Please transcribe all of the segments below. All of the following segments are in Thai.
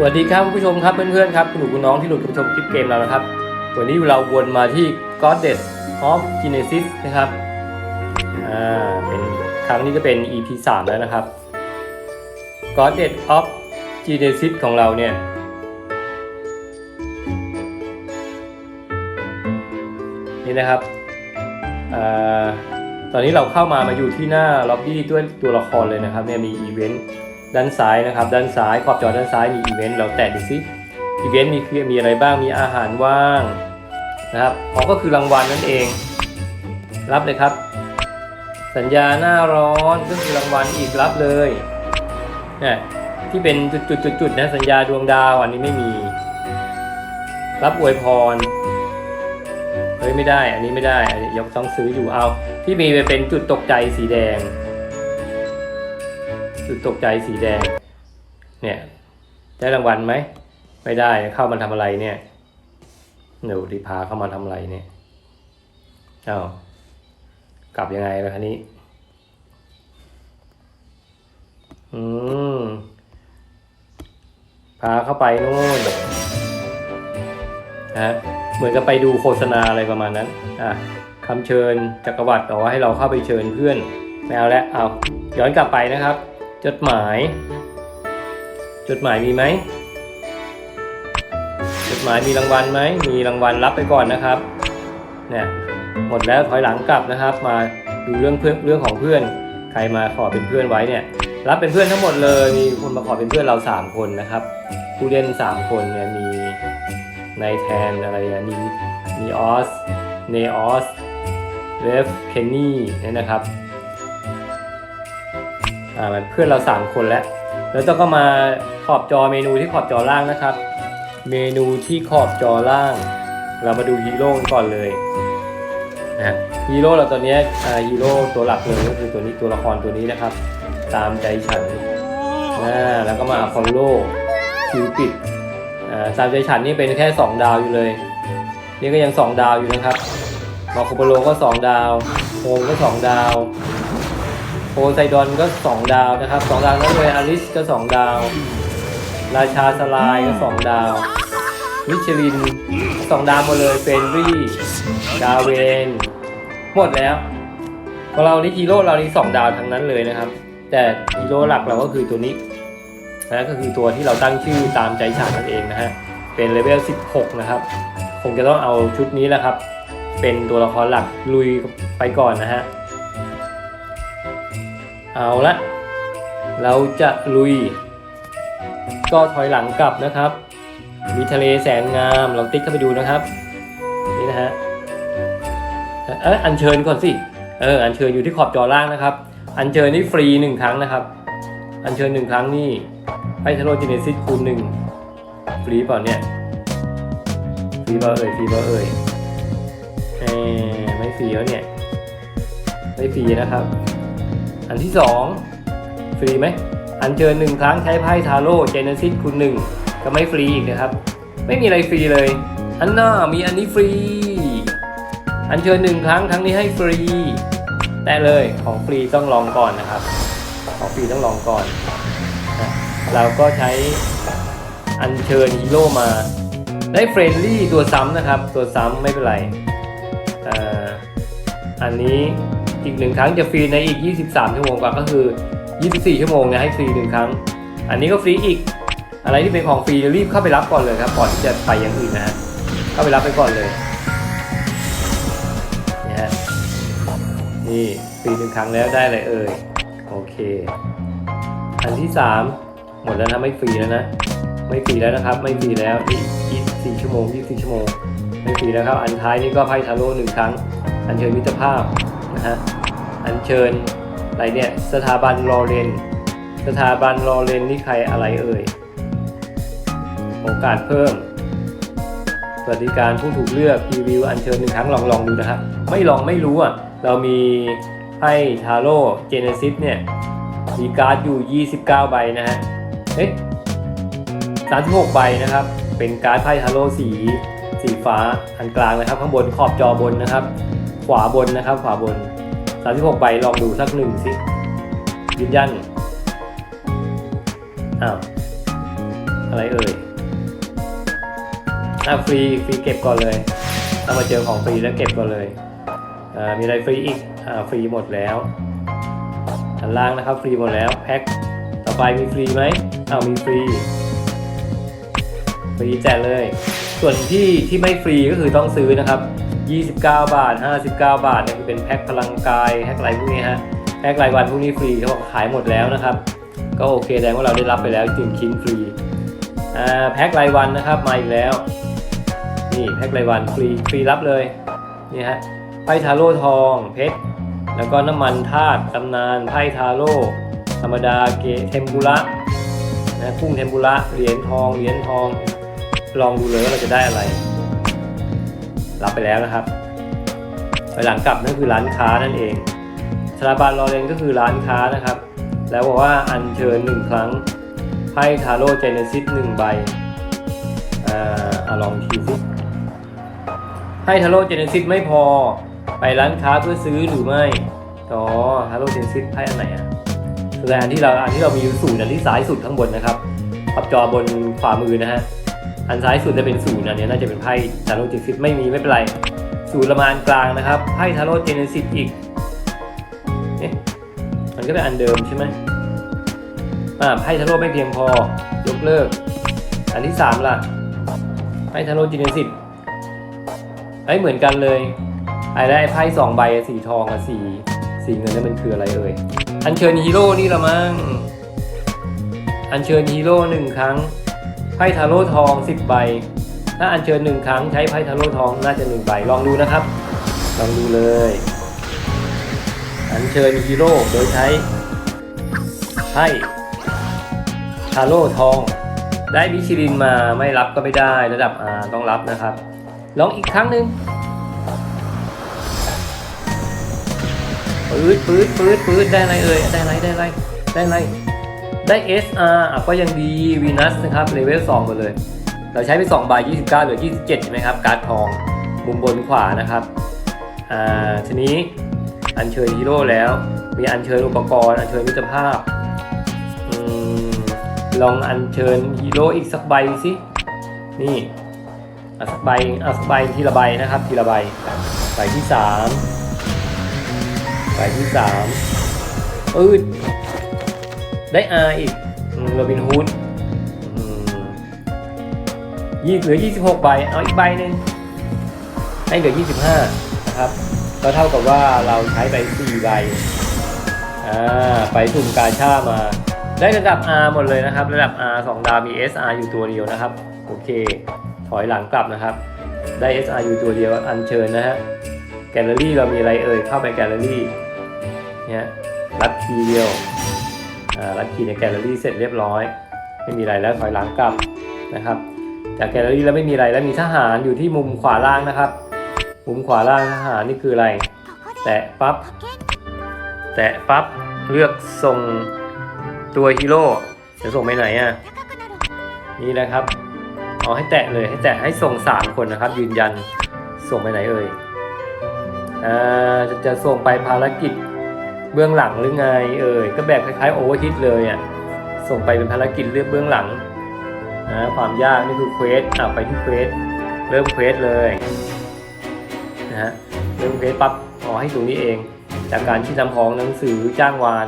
สวัสดีครับคุณผู้ชมครับเพื่อนๆครับคุณหนูคุณน้องที่หลุดชมคลิปเกมเรานะครับ วันนี้เราวนมาที่ Goddess of Genesis นะครับอ่าเป็นครั้งนี้ก็เป็น EP 3 แล้วนะครับ Goddess of Genesis ของเราเนี่ยนี่นะครับอ่าตอนนี้เราเข้ามามาอยู่ที่หน้าล็อบบี้ด้วยตัวละครเลยนะครับเนี่ยมีอีเวนต์ ด้านซ้ายนะครับ ด้านซ้ายขอบจอด้านซ้ายมีอีเวนต์เราแตะดูซิอีเวนต์มีมีอะไรบ้างมีอาหารว่างนะครับอ๋อก็คือรางวัลนั่นเอง รับเลยครับ สัญญาหน้าร้อนก็คือรางวัลอีกรับเลยเนี่ยที่เป็นจุดๆๆนะสัญญาดวงดาวอันนี้ไม่มี รับอวยพรเฮ้ยไม่ได้ อันนี้ไม่ได้อันนี้ยังต้องซื้ออยู่เอา ที่มีไปเป็นจุดตกใจสีแดงุดตกใจสีแดง เนี่ยได้รางวัลไหม ไม่ได้เข้ามาทำอะไรเนี่ยเดี๋ยวดีพาเข้ามาทำอะไรเนี่ยเอาวกลับยังไงล่ะคันนี้ อืม พาเข้าไปนู่นนะฮะเหมือนกับไปดูโฆษณาอะไรประมาณนั้น อะคำเชิญจักรวรรดิบอกว่าให้เราเข้าไปเชิญเพื่อนไม่เอาแล้วเอาย้อนกลับไปนะครับ จดหมาย จดหมายมีไหม จดหมายมีรางวัลไหม มีรางวัลรับไปก่อนนะครับ เนี่ย หมดแล้วถอยหลังกลับนะครับ มาดูเรื่องเพื่อนเรื่องของเพื่อน ใครมาขอเป็นเพื่อนไว้เนี่ย รับเป็นเพื่อนทั้งหมดเลย มีคนมาขอเป็นเพื่อนเราสามคนนะครับ ผู้เล่นสามคนเนี่ยมีในแทนอะไรอะนีนีออส เนออสเรฟเคนนี่เนี่ยนะครับ อ่ามันเพื่อนเรา 3 คนแล้ว แล้วต้องก็มาขอบจอเมนูที่ขอบจอล่างนะครับ เมนูที่ขอบจอล่าง เรามาดูฮีโร่กันก่อนเลยนะฮีโร่เราตอนนี้ฮีโร่ตัวหลักเลยก็คือตัวนี้ตัวละครตัวนี้นะครับ ตามใจฉันอ่าแล้วก็มาอพอลโลคิวปิดอ่าซามใจฉันนี่เป็นแค่ 2 ดาวอยู่เลย นี่ก็ยัง 2 ดาวอยู่นะครับมาโคโปโลก็ 2 ดาวโฮมก็ 2 ดาว โพไซดอนก็ 2 ดาวนะครับ 2 ดาวนั่นเลยอลิสก็ 2 ดาว ราชาสลายก็ 2 ดาว มิชลิน 2 ดาวหมดเลยเฟนรี่ดาเวน หมดแล้วของเรานี่ฮีโร่เรานี่2ดาวทั้งนั้นเลยนะครับ แต่ฮีโร่หลักเราก็คือตัวนี้นะก็คือตัวที่เราตั้งชื่อตามใจฉันนั่นเองนะฮะเป็นเลเวล 16 นะครับ คงจะต้องเอาชุดนี้แหละครับ เป็นตัวละครหลักลุยไปก่อนนะฮะ เอาละ เราจะลุย ก็ถอยหลังกลับนะครับ มีทะเลแสนงามลองติ๊กเข้าไปดูนะครับ นี่นะฮะเอออัญเชิญก่อนสิเอออัญเชิญอยู่ที่ขอบจอล่างนะครับ อัญเชิญนี่ฟรีหนึ่งครั้งนะครับ อัญเชิญหนึ่งครั้งนี่ไพทโรจิเนซิสคูณหนึ่งฟรีเปล่าเนี่ยฟรีเปล่าเอ่ยฟรีเปล่าเอ่ยเอ่อไม่ฟรีแล้วเนี่ยไม่ฟรีนะครับ อันที่สองฟรีไหม อัญเชิญหนึ่งครั้งใช้ไพ่ทาโร่เจเนซิสคูณหนึ่งก็ไม่ฟรีอีกนะครับ ไม่มีอะไรฟรีเลย อันน่ามีอันนี้ฟรี อัญเชิญหนึ่งครั้งครั้งนี้ให้ฟรี แต่เลยของฟรีต้องลองก่อนนะครับ ของฟรีต้องลองก่อนนะเราก็ใช้อัญเชิญฮีโร่มา ได้เฟรนลี่ตัวซ้ำนะครับ ตัวซ้ำไม่เป็นไรอ่อันนี้ อีกหนึ่งครั้งจะฟรีในอีก 23 ชั่วโมงกว่าก็คือ 24 ชั่วโมงนะให้ฟรีหนึ่งครั้ง อันนี้ก็ฟรีอีก อะไรที่เป็นของฟรีรีบเข้าไปรับก่อนเลยครับก่อนที่จะไปอย่างอื่นนะฮะเข้าไปรับไปก่อนเลยนี่ฮะนี่ฟรีหนึ่งครั้งแล้วได้เลยเอ่ยโอเค อันที่สามหมดแล้วนะไม่ฟรีแล้วนะไม่ฟรีแล้วนะครับ ไม่ฟรีแล้วอีก24ชั่วโมง24ชั่วโมงไม่ฟรีแล้วครับ อันท้ายนี่ก็ไพ่ทาโร่หนึ่งครั้ง อันเชิญมิตรภาพนะฮะ อันเชิญอะไรเนี่ยสถาบันรอเรนสถาบันรอเรนนี่ใครอะไรเอ่ยโอกาสเพิ่มสวัสดิการผู้ถูกเลือกรีวิวอันเชิญหนึ่งครั้งลองลองดูนะครับไม่ลองไม่รู้อะเรามีไพ่ทาโร่เจเนซิสเนี่ยมีการ์ดอยู่ 29 ใบนะฮะเฮ้ย36 ใบนะครับ เป็นการ์ดไพ่ทาโร่สี สีฟ้าอันกลางนะครับ ข้างบนขอบจอบนนะครับ ขวาบนนะครับ ขวาบน 36ใบลองดูสักหนึ่งสิยืนยันอ้าวอะไรเอ่ยอะฟรีฟรีเก็บก่อนเลยถ้ามาเจอของฟรีแล้วเก็บก่อนเลยอ่ามีอะไรฟรีอีกอ่าฟรีหมดแล้วอันล่างนะครับฟรีหมดแล้วแพ็คต่อไปมีฟรีไหมอ้าวมีฟรีฟรีแจกเลย ส่วนที่ที่ไม่ฟรีก็คือต้องซื้อนะครับ 29 บาท 59 บาทเนี่ยคือเป็นแพ็คพลังกายแพ็คอะไรพวกนี้ฮะแพ็ครายวันพวกนี้ฟรีเขาบอกขายหมดแล้วนะครับ ก็โอเคแสดงว่าเราได้รับไปแล้วจึงชิ้นฟรีแพ็ครายวันนะครับมาอีกแล้วนี่แพ็ครายวันฟรีฟรีรับเลยนี่ฮะไพ่ทาโร่ทองเพชรแล้วก็น้ำมันธาตุตำนานไพ่ทาโร่ธรรมดาเกเทมปุระนะกุ้งเทมปุระเหรียญทองเหรียญทองลองดูเลยว่าเราจะได้อะไร รับไปแล้วนะครับไปหลังกลับนั่นคือร้านค้านั่นเองสถาบันลอเรนก็คือร้านค้านะครับ แล้วบอกว่าอัญเชิญหนึ่งครั้งไพ่ทาโร่เจเนซิสหนึ่งใบอ่าลองทีสิไพ่ทาโร่เจเนซิสไม่พอไปร้านค้าเพื่อซื้อหรือไม่อ๋อทาโร่เจเนซิสไพ่อันไหนอะคืออันที่เราอันที่เรามีอยู่ศูนย์อันที่ซ้ายสุดข้างบนนะครับปับจอบนขวามือนะฮะ อันซ้ายสุดจะเป็นศูนย์อันเนี้ยน่าจะเป็นไพ่ทาโร่เจนซิสไม่มีไม่เป็นไรศูนย์ละมานกลางนะครับไพ่ทาโร่เจนซิสอีกเอ๊ะมันก็เป็นอันเดิมใช่ไหมอ่าไพ่ทาโร่ไม่เพียงพอยกเลิก อันที่สามล่ะไพ่ทาโร่เจนซิสไอ้ยเหมือนกันเลยไอ้ได้ไพ่สองใบสีทองกับสีสีเงินนั่นมันคืออะไรเอ่ยอัญเชิญฮีโร่นี่ละมั้งอัญเชิญฮีโร่หนึ่งครั้ง ไพ่ทาโร่ทอง 10 ใบ ถ้าอัญเชิญหนึ่งครั้งใช้ไพ่ทาโร่ทองน่าจะหนึ่งใบ ลองดูนะครับ ลองดูเลย อัญเชิญฮีโร่โดยใช้ไพ่ทาโร่ทอง ได้มิชลินมาไม่รับก็ไม่ได้ระดับ R ต้องรับนะครับ ลองอีกครั้งหนึ่งปืดปืดปืดปืดได้อะไรเอ่ยได้อะไรได้อะไรได้อะไร ได้ SR อะก็ยังดีวีนัสนะครับเลเวล2หมดเลย เราใช้ไป2ใบ29เหลือ 27 ใช่ไหมครับ การ์ดทองมุมบนขวานะครับอ่าทีนี้อัญเชิญฮีโร่แล้ว มีอัญเชิญอุปกรณ์ อัญเชิญมิตรภาพอืมลองอัญเชิญฮีโร่อีกสักใบสินี่อะสักใบอะสักใบทีละใบนะครับ ทีละใบใบที่สามใบที่สามอืด ได้ R อีกโรบินฮูดยี่เหลือ 26 ใบ เอาอีกใบหนึ่งให้เหลือ 25 นะครับ ก็เท่ากับว่าเราใช้ไป 4 ใบ อ่า ไปสุ่มกาชามา ได้ระดับ R หมดเลยนะครับ ระดับ R 2 ดาวมี SR อยู่ตัวเดียวนะครับ โอเค ถอยหลังกลับนะครับ ได้ SR อยู่ตัวเดียว อันเชิญนะฮะ แกลเลอรี่เรามีอะไรเอ่ย เข้าไปแกลเลอรี่ เนี่ย รับทีเดียว ลักคีในแกลเลอรี่เสร็จเรียบร้อย ไม่มีอะไรแล้วถอยหลังกลับนะครับ จากแกลเลอรี่แล้วไม่มีอะไรแล้วมีทหารอยู่ที่มุมขวาล่างนะครับ มุมขวาล่างทหารนี่คืออะไร แตะปั๊บแตะปั๊บเลือกส่งตัวฮีโร่จะส่งไปไหนอะนี่นะครับเอาให้แตะเลยให้แตะให้ส่งสามคนนะครับ ยืนยันส่งไปไหนเอ่ยอ่าจะจะส่งไปภารกิจ เบื้องหลังหรือไงเอ่ยก็แบบคล้ายๆโอเวอร์ฮิตเลยอะส่งไปเป็นภารกิจเลือกเบื้องหลังนะความยากนี่คือเควสอะไปที่เควสเริ่มเควสเลยนะฮะเริ่มเควสปั๊บอ๋อให้ตรงนี้เอง จากการที่นำของหนังสือจ้างวาน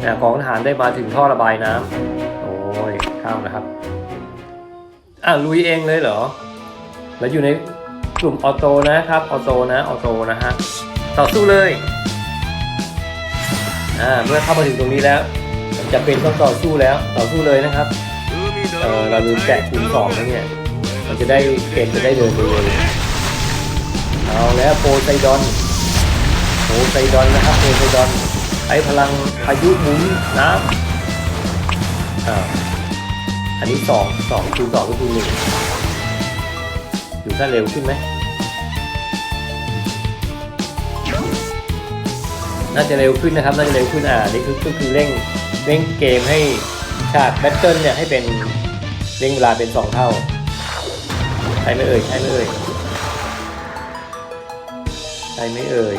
นะของทหารได้มาถึงท่อระบายน้ำโอ้ยข้ามนะครับอะลุยเองเลยเหรอ แล้วอยู่ในกลุ่มออโต้นะครับออโต้นะออโต้นะฮะต่อสู้เลย อ่าเมื่อเข้ามาถึงตรงนี้แล้วจะเป็นต้องต่อสู้แล้วต่อสู้เลยนะครับเออเราลืมแตะคูณสองนะเนี่ยมันจะได้เกมจะได้เดินเร็วๆเอาแล้วโพไซดอนโพไซดอนนะครับโพไซดอนไอพลังพายุหมุนน้ำอ่าอันนี้สองสองคูณสองก็คือหนึ่งอยู่ถ้าเร็วขึ้นไหม น่าจะเร็วขึ้นนะครับ น่าจะเร็วขึ้นอ่านี่คือก็คือเร่งเร่งเกมให้ฉากแบทเทิลเนี่ยให้เป็นเร่งเวลาเป็นสองเท่าใช่ไหมเอ่ยใช่ไหมเอ่ยใช่ไหมเอ่ย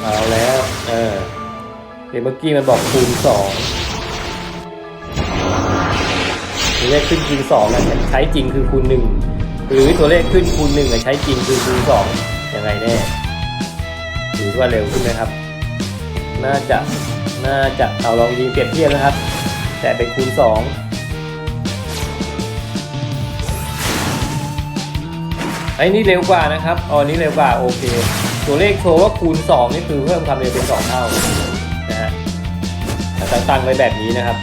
เอาแล้วเออเดี๋ยวเมื่อกี้มันบอกคูณสองตัวเลขขึ้นคูณสองอะใช้จริงคือคูณหนึ่งหรือตัวเลขขึ้นคูณหนึ่งอะใช้จริงคือคูณสองยังไงแน่ ดูว่าเร็วขึ้นไหมครับ น่าจะน่าจะเอาลองยิงเปรียบเทียบนะครับ แต่เป็นคูณสองไอ้นี่เร็วกว่านะครับอ๋อนี่เร็วกว่าโอเค ตัวเลขโชว์ว่าคูณสองนี่คือเพิ่มความเร็วเป็นสองเท่านะฮะตั้งตั้งไว้แบบนี้นะครับ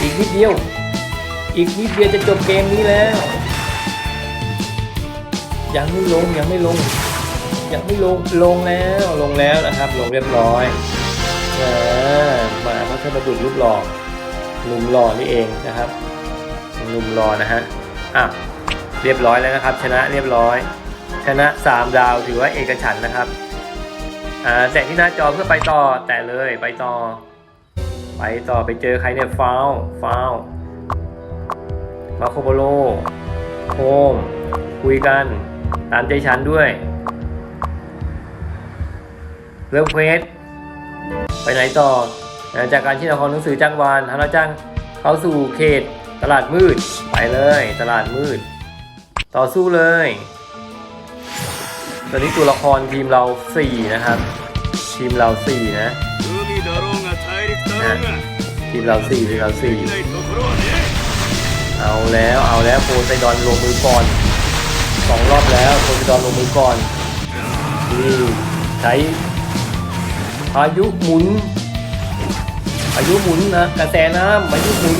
อีกนิดเดียว อีกนิดเดียวจะจบเกมนี้แล้ว ยังไม่ลงยังไม่ลง ยังไม่ลงลงแล้วลงแล้วนะครับ ลงเรียบร้อยอ่ามาพระเทพบุตรรูปหล่อหนุ่มหล่อนี่เองนะครับหนุ่มหล่อนะฮะอะเรียบร้อยแล้วนะครับ ชนะเรียบร้อย ชนะ 3 ดาวถือว่าเอกฉันนะครับอ่าแตะที่หน้าจอเพื่อไปต่อแตะเลยไปต่อ ไปต่อไปเจอใครเนี่ยฟาวฟาวมาโคโบโลโฮมคุยกันตามใจฉันด้วย เลิฟเวสไปไหนต่อ จากการที่นครหนังสือจ้างวานทำรับจ้างเข้าสู่เขตตลาดมืด ไปเลยตลาดมืด ต่อสู้เลย ตอนนี้ตัวละครทีมเรา 4 นะครับ ทีมเรา 4 นะนะทีมเรา 4 ทีมเรา 4 เอาแล้วเอาแล้วโพไซดอนลงมือก่อนสองรอบแล้วโพไซดอนลงมือก่อนนี่ใช้ พายุหมุนพายุหมุนนะกระแสน้ำพายุหมุน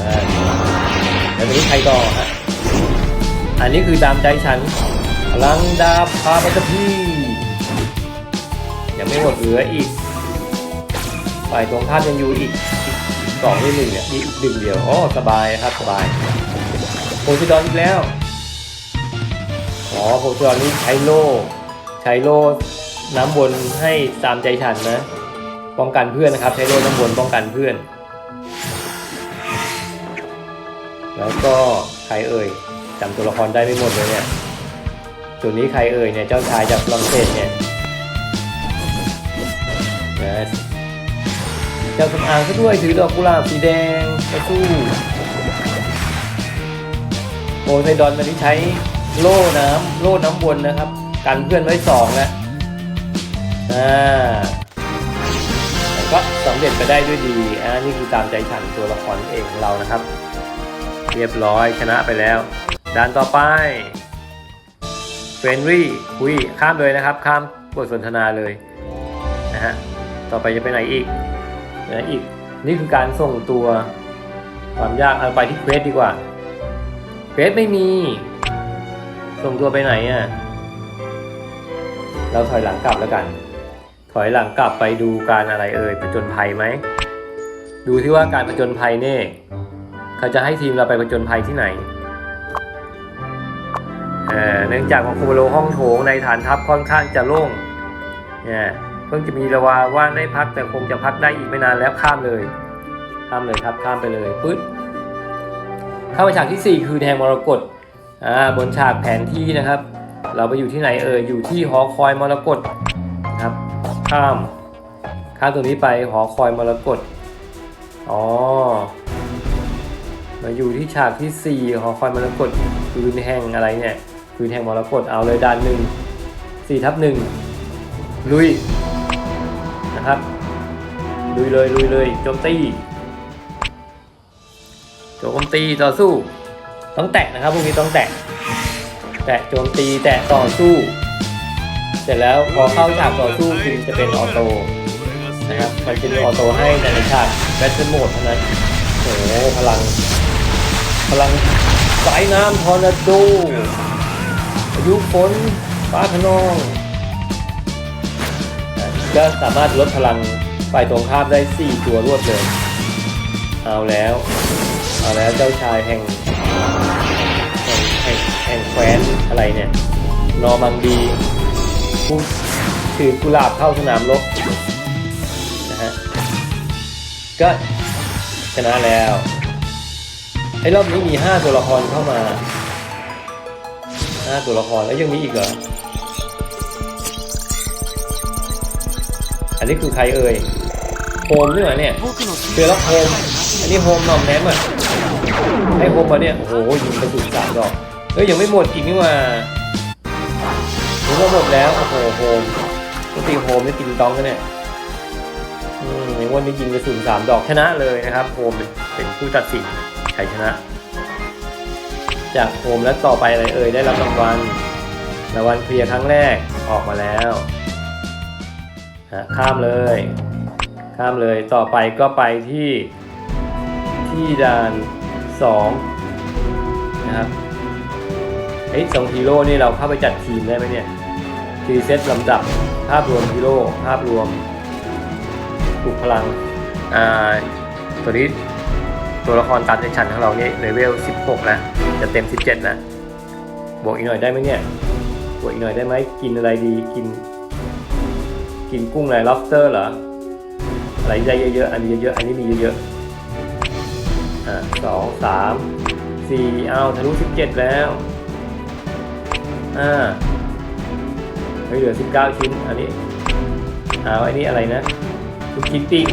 อ่าแล้วนนี้ใครต่อฮะอันนี้คือตามใจฉันพลังดาบพาปัตพียังไม่หมดเหลืออีกฝ่ายตรงข้ามยังอยู่อีกสองหรือหนึ่งเนี่ยอีกหนึ่งเดียวอ๋อสบายครับสบายโพซิดอนอีกแล้วอ๋อโพซิดอนนี่ใช้โล่ใช้โล่ น้ำวนให้ตามใจฉันนะ ป้องกันเพื่อนนะครับ ใช้โล่น้ำวนป้องกันเพื่อน แล้วก็ใครเอ่ยจำตัวละครได้ไม่หมดเลยเนี่ยส่วนนี้ใครเอ่ยเนี่ยเจ้าชายจากฝรั่งเศสเนี่ยนะเจ้าสำอางซะด้วยถือดอกกุหลาบสีแดงมาสู้โอไซดอนมันที่ใช้โล่น้ำโล่น้ำวนนะครับ กันเพื่อนไว้สองแล้ว อ่าแต่ก็สำเร็จไปได้ด้วยดีอ่านี่คือตามใจฉันตัวละครเอกของเรานะครับ เรียบร้อยชนะไปแล้วด่านต่อไปเฟรนรี่คุยข้ามเลยนะครับ ข้ามบทสนทนาเลยนะฮะต่อไปจะไปไหนอีกนะอีกนี่คือการส่งตัวความยากเอาไปที่เควสดีกว่าเควสไม่มี ส่งตัวไปไหนอะเราถอยหลังกลับแล้วกัน ถอยหลังกลับไปดูการอะไรเอ่ยผจญภัยไหม ดูที่ว่าการผจญภัยเน่เขาจะให้ทีมเราไปผจญภัยที่ไหนเนื่องจากว่าคูโรห้องโถงในฐานทัพค่อนข้างจะโล่งเนี่ยเพิ่งจะมีระวาว่างได้พักแต่คงจะพักได้อีกไม่นานแล้วข้ามเลย ข้ามเลยครับข้ามไปเลยปึ๊ดเข้ามาฉากที่ 4 คือแทงมรกตอ่าบนฉากแผนที่นะครับ เราไปอยู่ที่ไหนเอ่ยอยู่ที่หอคอยมรกต ข้าม ข้ามตรงนี้ไปหอคอยมรกตอ๋อ มาอยู่ที่ฉากที่ 4 หอคอยมรกตคืนแห่งอะไรเนี่ยคืนแห่งมรกตเอาเลยด้านหนึ่งสี่ทับหนึ่งลุยนะครับลุยเลยลุยเลยโจมตีโจมตีต่อสู้ ต้องแตะนะครับพวกนี้ต้องแตะ แตะโจมตีแตะต่อสู้ เสร็จแล้วพอเข้าฉากต่อสู้คือจะเป็นออโต้นะครับมันจะมีออโต้ให้ในฉากแบทเทิลโหมดเท่านั้นโอ้โหพลัง พลังสายน้ำทอร์นาโดพายุฝนฟ้าขนองก็สามารถลดพลังฝ่ายตรงข้ามได้ 4 ตัวรวดเลย เอาแล้ว เอาแล้วเจ้าชายแห่งแห่งแห่งแห่งแคว้นอะไรเนี่ย นอร์มังดี ถือกุหลาบเข้าสนามรบนะฮะก็ชนะแล้วไอ้รอบนี้มี 5 ตัวละครเข้ามา 5 ตัวละครแล้วยังมีอีกเหรอ อันนี้คือใครเอ่ยโฮมนี่เหรอเนี่ยเจอแล้วโฮมอันนี้โฮมหน่อมแนมอะให้โฮมมาเนี่ย โอ้โหยิงกระสุนสามดอกเอ้ยยังไม่หมดอีกนี่ว่า ถึงว่าหมดแล้วโอ้โหโฮมปกติโฮมนี่ติงตองกันเนี่ยอืมในวันนี้ยิงกระสุนสามดอกชนะเลยนะครับโฮมเป็นผู้ตัดสินชัยชนะ จากโฮมแล้วต่อไปอะไรเอ่ยได้รับรางวัลรางวัลเคลียร์ครั้งแรกออกมาแล้วฮะข้ามเลย ข้ามเลยต่อไปก็ไปที่ที่ด่านสองนะครับเฮ้ยสองฮีโร่นี่เราเข้าไปจัดทีมได้ไหมเนี่ย ทีเซตลำดับภาพรวมฮีโร่ภาพรวมปลุกพลังอ่าตัวนี้ตัวละครตามใจฉันของเราเนี่ยเลเวล 16แล้วจะเต็ม 17แล้วบวกอีกหน่อยได้ไหมเนี่ย บวกอีกหน่อยได้ไหมกินอะไรดีกิน กินกุ้งอะไร lobster เหรอ อะไรได้เยอะๆ อันนี้เยอะๆ อันนี้มีเยอะๆ อ่าสองสามสี่เอาทะลุสิบเจ็ดแล้ว อ่า เฮ้ยเหลือสิบเก้าชิ้น อันนี้เอาอันนี้อะไรนะลูกชิ้นปิ้ง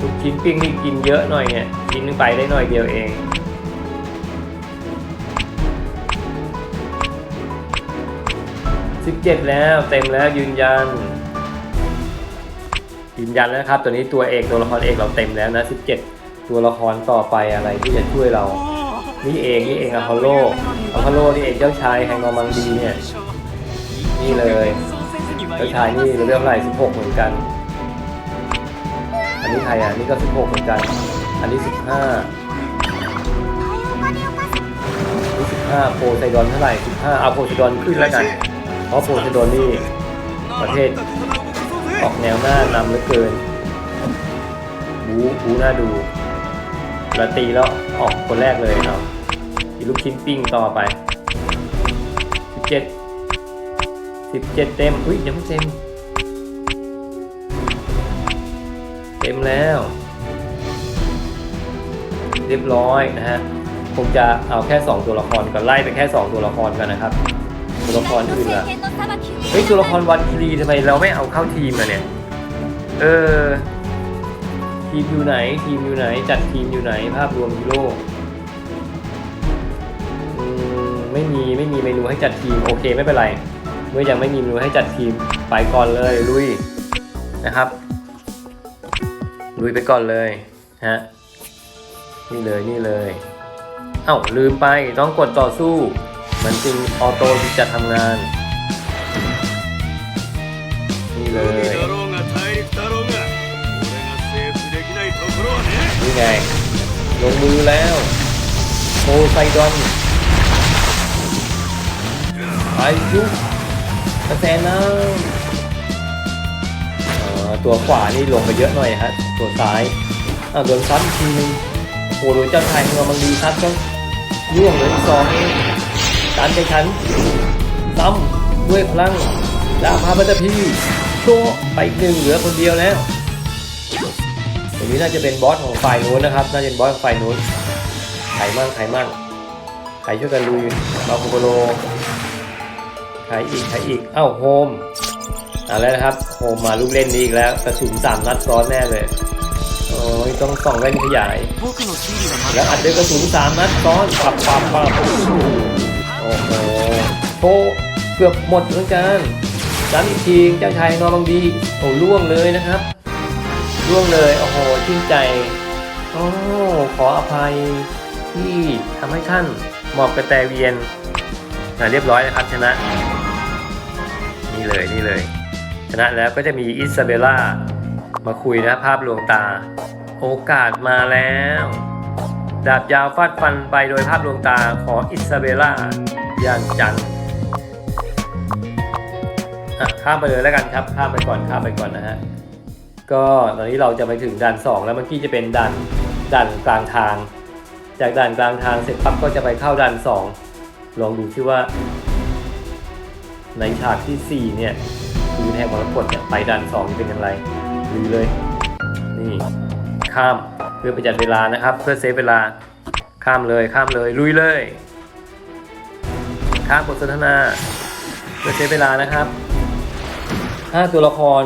ลูกชิ้นปิ้งนี่กินเยอะหน่อยเนี่ยกินนึงไปได้หน่อยเดียวเองสิบเจ็ดแล้วเต็มแล้วยืนยัน ยืนยันแล้วนะครับ ตัวนี้ตัวเอกตัวละครเอกเราเต็มแล้วนะ17ตัวละครต่อไปอะไรที่จะช่วยเรา นี่เองนี่เองอะพอลโลอะพอลโลนี่เองเจ้าชายแห่งนอร์มังดีเนี่ย นี่เลยเจ้าชายนี่เรื่องอะไร16 เหมือนกัน อันนี้ใครอะ นี่ก็ 16 เหมือนกัน อันนี้ 15นี่15โพไซดอนเท่าไหร่ 15เอาโพไซดอนขึ้นแล้วกันเพราะโพไซดอนนี่ประเทศออกแนวหน้านำเหลือเกิน บูบูน่าดูแล้วตีแล้วออกคนแรกเลยเอาอีลูกชิ้นปิ้งต่อไป 17 17เต็ม อุ้ยยังไม่เต็ม เต็มแล้ว เรียบร้อยนะฮะคงจะเอาแค่ 2 ตัวละครก่อนไล่ไปแค่ 2 ตัวละครกันนะครับ ตัวละครอื่นล่ะเฮ้ยตัวละครวันคีรีทำไมเราไม่เอาเข้าทีมอะเนี่ย เออ ทีมอยู่ไหน ทีมอยู่ไหน จัดทีมอยู่ไหน ภาพรวมฮีโร่อืมไม่มีไม่มีเมนูให้จัดทีม โอเคไม่เป็นไร เมื่อยังไม่มีเมนูให้จัดทีมไปก่อนเลยลุยนะครับ ลุยไปก่อนเลยฮะนี่เลยนี่เลยเอา้าลืมไปต้องกดต่อสู้ มันจึงออโต้จะทำงาน นี่เลยนี่ไงลงมือแล้วโอไซดอนไปยุบ กระแสน้ำเอ่อตัวขวานี่ลงไปเยอะหน่อยฮะตัวซ้ายอ่าโดนซ้ำอีกทีนึงโอ้โหโดนเจ้าชายของมันดีครับก็ย่วงเลยสองเองการแข่งขันซ้ำด้วยพลังดาพาบัตพีโชว์ไปหนึ่งเหลือคนเดียวแล้วตัวนี้น่าจะเป็นบอสของฝ่ายนู้นนะครับ น่าจะเป็นบอสของฝ่ายนู้นไขมั่งไขมั่งไขช่วยกันลุยมาโคโบโล ช้อีกใช้อีก เอ้าโฮมเอาแล้วนะครับโฮมมาลูกเล่นนี้อีกแล้วกระสุนสามนัดซ้อนแน่เลยโอ้ยต้องส่องเล่นขยาย แล้วอัดด้วยกระสุนสามนัดซ้อนปับปับปับโอ้โหโตเกือบหมดเหมือนกันซ้ำอีกทีเจ้าชายนอนบางดีโอ้ล่วงเลยนะครับล่วงเลยโอ้โหชื่นใจโอ้ขออภัยที่ทำให้ท่านหมอบกระแตเวียนเรียบร้อยนะครับชนะ นี่เลยนี่เลย ชนะแล้วก็จะมีอิซาเบล่ามาคุยนะภาพลวงตา โอกาสมาแล้ว ดาบยาวฟาดฟันไปโดยภาพลวงตาของอิซาเบล่าอย่างจังข้ามไปเลยแล้วกันครับ ข้ามไปก่อนข้ามไปก่อนนะฮะก็ตอนนี้เราจะไปถึงด่าน 2 แล้วเมื่อกี้จะเป็นด่านด่านกลางทาง จากด่านกลางทางเสร็จปั๊บก็จะไปเข้าด่าน 2 ลองดูที่ว่า ในฉากที่ 4 เนี่ยคือแทบมรกตเนี่ยไปด่าน2เป็นยังไงหรืเลย นี่ข้ามเพื่อประหยัดเวลานะครับ เพื่อเซฟเวลาข้ามเลยข้ามเลยลุยเลย ข้ามบทสนทนาเพื่อเซฟเวลานะครับ 5 ตัวละคร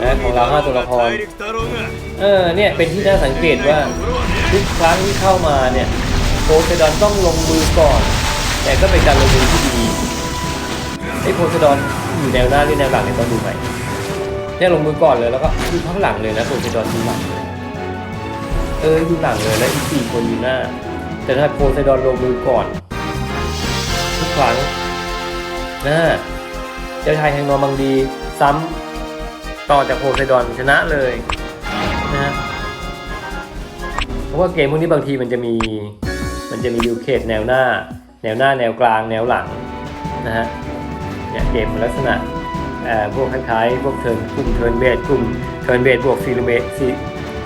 นะของเรา5ตัวละครเออเนี่ยเป็นที่น่าสังเกตว่าทุกครั้งที่เข้ามาเนี่ยโพไซดอนต้องลงมือก่อน แต่ก็เป็นการลงมือที่ดี ไอ้โพไซดอนอยู่แนวหน้าหรือแนวหลังเนี่ยต้องดูไหมเนี่ยลงมือก่อนเลยแล้วก็ดูข้างหลังเลยนะโพไซดอนดูหลังเลยเออดูหลังเลยแล้วอีกสี่คนอยู่หน้า แต่ถ้าโพไซดอนลงมือก่อนทุกครั้งนะเจ้าชายแห่งนอร์มังดีซ้ำต่อจากโพไซดอนชนะเลยนะฮะเพราะว่าเกมพวกนี้บางทีมันจะมี มันจะมียูเคทแนวหน้า แนวหน้าแนวกลางแนวหลังนะฮะ เนี่ยเกมลักษณะพวกคล้ายๆพวกเทิร์นกลุ่มเทิร์นเบสกลุ่มเทิร์นเบสบวกฟิลเมตซี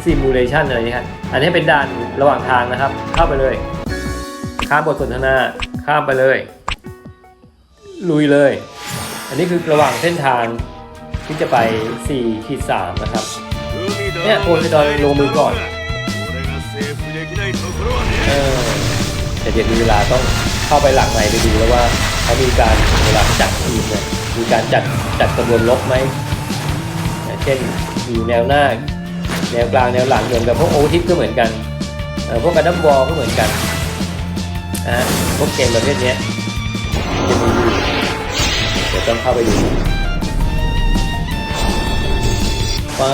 ซีมูเลชันอะไรนี้ครับอันนี้เป็นด่านระหว่างทางนะครับ เข้าไปเลย ข้ามบทสนทนาข้ามไปเลย ลุยเลย อันนี้คือระหว่างเส้นทางที่จะไป4ขีด3นะครับเนี่ยโอซิดอนลงมือก่อนเออแต่เดี๋ยวมีเวลาต้องเข้าไปหลังไหนไปดูแล้วว่า เขามีการเวลาจัดทีมเนี่ยมีการจัดจัดกระบวนลบไหมเช่นอยู่แนวหน้า แนวกลางแนวหลังเหมือนกับพวกโอทิปก็เหมือนกันพวกการดับบอลก็เหมือนกันนะฮะพวกเกมประเภทนี้จะมีอยู่เดี๋ยวต้องเข้าไปดูป๊า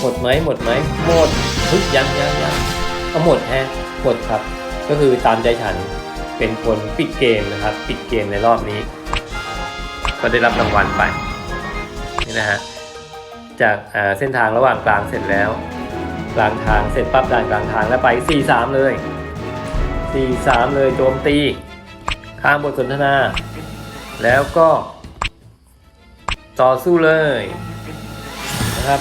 หมดไหมหมดไหมหมดเฮ้ยยังยังยังหมดแฮะหมดครับ ก็คือตามใจฉัน เป็นคนปิดเกมนะครับ ปิดเกมในรอบนี้ ก็ได้รับรางวัลไปนี่นะฮะจากเส้นทางระหว่างกลางเสร็จแล้ว กลางทางเสร็จปั๊บด่านกลางทางแล้วไป 4-3 เลย 4-3 เลยโจมตีข้ามบทสนทนา แล้วก็ ต่อสู้เลยนะครับ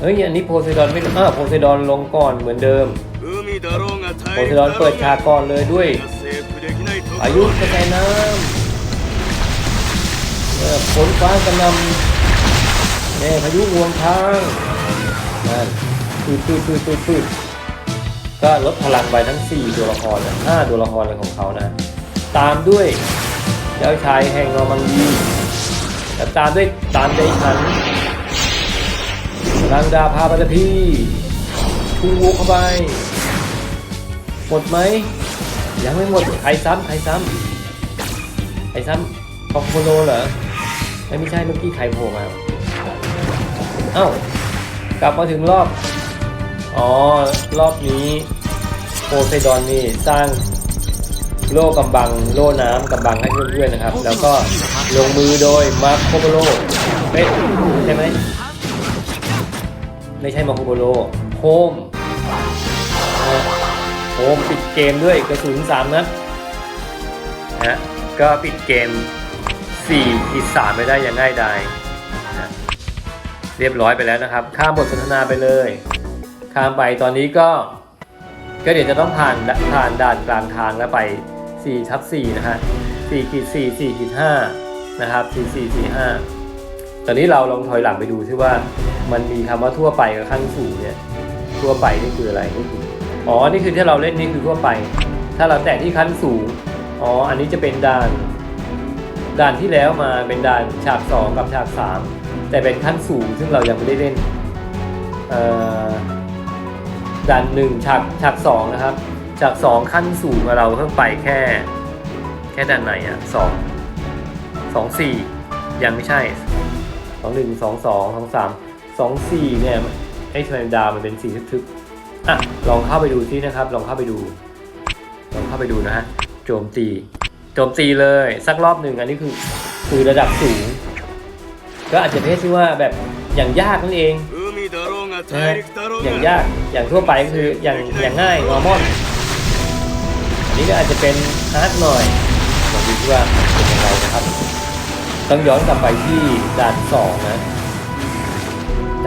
เฮ้ยอันนี้โพไซดอนไม่เออโพไซดอนลงก่อนเหมือนเดิมโพไซดอนเปิดฉากก่อนเลยด้วย อายุกระจายน้ำฝนฟ้ากระนำแน่พายุงวงทางนั่นปืดปืดปืดปืดปืดก็ลดพลังไปทั้ง 4 ตัวละครนะ5ตัวละครเลของเขานะ ตามด้วยเจ้าชายแห่งนอมังดีแต่ตามด้วยตามใจฉันลังดาพาปัตพีพุ่งวูเข้าไปหมดไหม ยังไม่หมดใครซ้ำใครซ้ำใครซ้ำคอมโบโลเหรอไม่ไม่ใช่เมื่อกี้ใครโผล่มาเอ้ากลับมาถึงรอบ อ๋อ รอบนี้โพไซดอนนี่สร้างโล่กำบัง โล่น้ำกำบังให้เพื่อนๆนะครับ แล้วก็ลงมือโดยมาร์โคโบโลเป๊ะใช่ไหมไม่ใช่มาโคโบโลโฮม โฮมปิดเกมด้วยกระสุน3นัดนะก็ปิดเกม4ขีด3ไม่ได้อย่างง่ายดายนะเรียบร้อยไปแล้วนะครับ ข้ามบทสนทนาไปเลย ข้ามไปตอนนี้ก็ ก็เดี๋ยวจะต้องผ่านผ่านด่านกลางทางแล้วไป4ทับ4นะฮะ4ขีด4 4ขีด5นะครับ4 4 4 5 ตอนนี้เราลองถอยหลังไปดูซิว่ามันมีคำว่าทั่วไปกับขั้นสูงเนี่ย ทั่วไปนี่คืออะไรนี่คือ อ๋อ นี่คือที่เราเล่นนี่คือทั่วไป ถ้าเราแตะที่ขั้นสูง อ๋อ อันนี้จะเป็นด่าน ด่านที่แล้วมาเป็นด่านฉาก 2 กับฉาก 3 แต่เป็นขั้นสูงซึ่งเรายังไม่ได้เล่นเอ่อด่านหนึ่งฉากฉากสองนะครับฉากสองขั้นสูงเราเพิ่งไปแค่ แค่ด่านไหนอะสองสองสี่ยังไม่ใช่สองหนึ่งสองสองสองสามสองสี่เนี่ยไอ้ธรรมดามันเป็นสีทึบๆ อะลองเข้าไปดูซินะครับ ลองเข้าไปดูลองเข้าไปดูนะฮะโจมตี โจมตีเลยสักรอบหนึ่งอันนี้คือคือระดับสูง ก็อาจจะเรียกชื่ว่าแบบอย่างยากนั่นเองนะอย่างยากอย่างทั่วไปก็คืออย่างอย่างง่ายนอร์มอนอันนี้ก็อาจจะเป็นฮาร์ดหน่อยลองดูที่ว่าเป็นยังไงนะครับ ต้องย้อนกลับไปที่ด่านสองนะ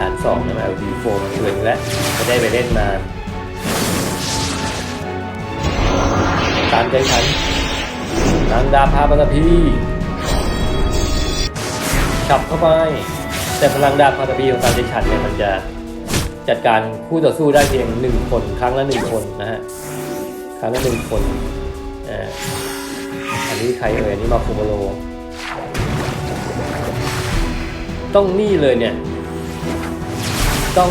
ด่านสองนะ LD โฟมเกินแล้วไม่ได้ไปเล่นนานตามใจฉันนางดาพาปตพีฉับเข้าไป แต่พลังดาบพาตพีของตามใจฉันเนี่ยมันจะจัดการคู่ต่อสู้ได้เพียงหนึ่งคน ครั้งละหนึ่งคนนะฮะครั้งละหนึ่งคนอันนี้ใครเอ่ยอันนี้มาโคโมโล ต้องนี่เลยเนี่ย ต้อง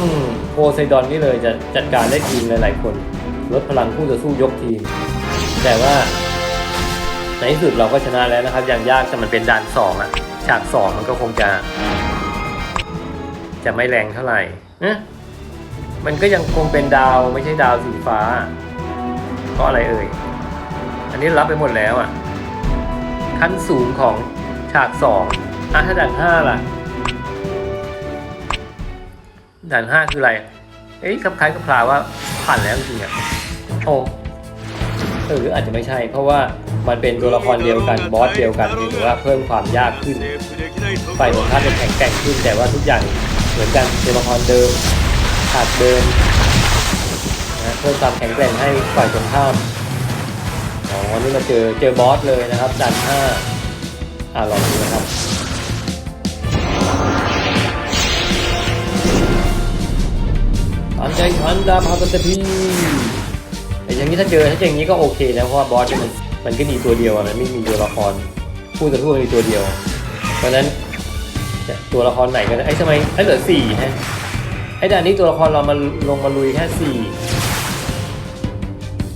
โพไซดอนนี่เลยจะจัดการได้ทีมหลาย ๆ คน ลดพลังคู่ต่อสู้ยกทีม แต่ว่าในที่สุดเราก็ชนะแล้วนะครับ อย่างยากแต่มันเป็นด่านสองอะฉากสองมันก็คงจะ จะไม่แรงเท่าไหร่นะมันก็ยังคงเป็นดาวไม่ใช่ดาวสีฟ้าเพราะอะไรเอ่ย อันนี้รับไปหมดแล้วอะขั้นสูงของฉากสองอะถ้าด่านห้าล่ะ ด่านห้าคืออะไร เอ้ยคล้ายๆกับพลาว่าผ่านแล้วจริงอะโอ้เออหรืออาจจะไม่ใช่ เพราะว่ามันเป็นตัวละครเดียวกันบอสเดียวกันหรือว่าเพิ่มความยากขึ้นฝ่ายตรงข้ามจะแข็งแกร่งขึ้น แต่ว่าทุกอย่างเหมือนกันตัวละครเดิมฉากเดิมนะเพิ่มความแข็งแกร่งให้ฝ่ายตรงข้ามอ๋อนี่มาเจอเจอบอสเลยนะครับด่านห้าอ่าลองดูนะครับ นใจอันดาพาตะพีแต่อย่างนี้ถ้าเจอถ้าเจออย่างนี้ก็โอเคนะเพราะว่าบอสมันมันก็มีตัวเดียวอะมันไม่มีตัวละครคู่ต่อสู้มีตัวเดียว เพราะนั้นตัวละครไหนก็ได้ไอ้ทำไมไอ้เหลือสี่ฮะไอ้ด่านนี้ตัวละครเรามาลงมาลุยแค่สี่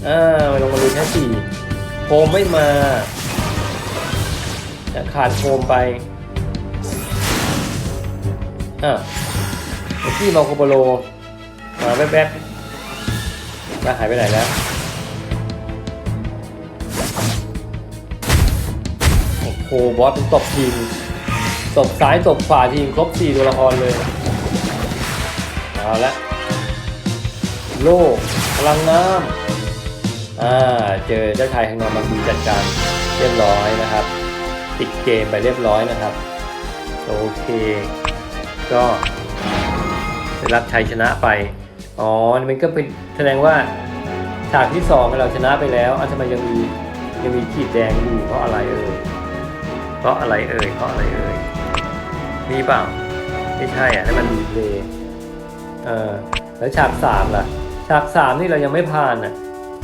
อ่ามาลงมาลุยแค่สี่โฟมไม่มาขาดโฟมไปอะเมื่มาโคโปโล มาแวบๆแล้วหายไปไหนแล้ว โอ้โห บอสเป็นตบทีม ตบซ้ายตบขวาทีมครบสี่ตัวละครเลย เอาละ โล่พลังน้ำอ่า เจอเจ้าชายแห่งนอนบางดีจัดการเรียบร้อยนะครับ ปิดเกมไปเรียบร้อยนะครับ โอเค ก็ได้รับชัยชนะไป อ๋อนี่มันก็เป็นแสดงว่าฉากที่สองเราชนะไปแล้วอะทำไมยังมียังมีขีดแดงอยู่เพราะอะไรเอ่ย เพราะอะไรเอ่ย เพราะอะไรเอ่ยมีเปล่า ไม่ใช่อะนั่นมันดีเพลย์เออ แล้วฉากสามล่ะ ฉากสามนี่เรายังไม่ผ่านอะ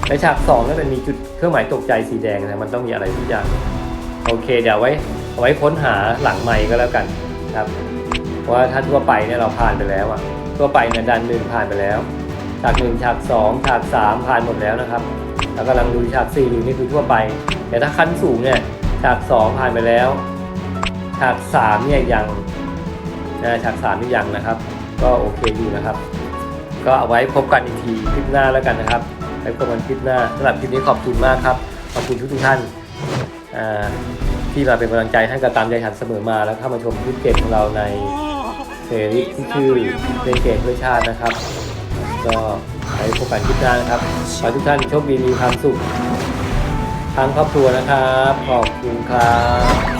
ในฉากสองนั่นมันมีจุดเครื่องหมายตกใจสีแดงนะมันต้องมีอะไรทุกอย่าง โอเค เดี๋ยวไว้ไว้ค้นหาหลังไมค์ก็แล้วกันครับ ว่าถ้าทั่วไปเนี่ยเราผ่านไปแล้วอะ ทั่วไปเนี่ยดันหนึ่งผ่านไปแล้วฉากหนึ่งฉากสองฉากสามผ่านหมดแล้วนะครับแล้วกำลังดูฉากสี่อยู่นี่คือทั่วไป แต่ถ้าขั้นสูงเนี่ยฉากสองผ่านไปแล้วฉากสามเนี่ยยังนะฉากสามนี่ยังนะครับ ก็โอเคอยู่นะครับ ก็เอาไว้พบกันอีกทีคลิปหน้าแล้วกันนะครับไว้พบกันคลิปหน้าสำหรับคลิปนี้ขอบคุณมากครับขอบคุณทุกทุกท่านที่มาเป็นกำลังใจให้กับตามใจฉันเสมอมาแล้วเข้ามาชมคลิปเกมของเราใน เพลย์ลิสต์ที่ชื่อเป็นเกมเพื่อชาตินะครับ ก็ไปพบกันคลิปหน้านะครับขอทุกท่านโชคดีมีความสุขทั้งครอบครัวนะครับ ขอบคุณครับ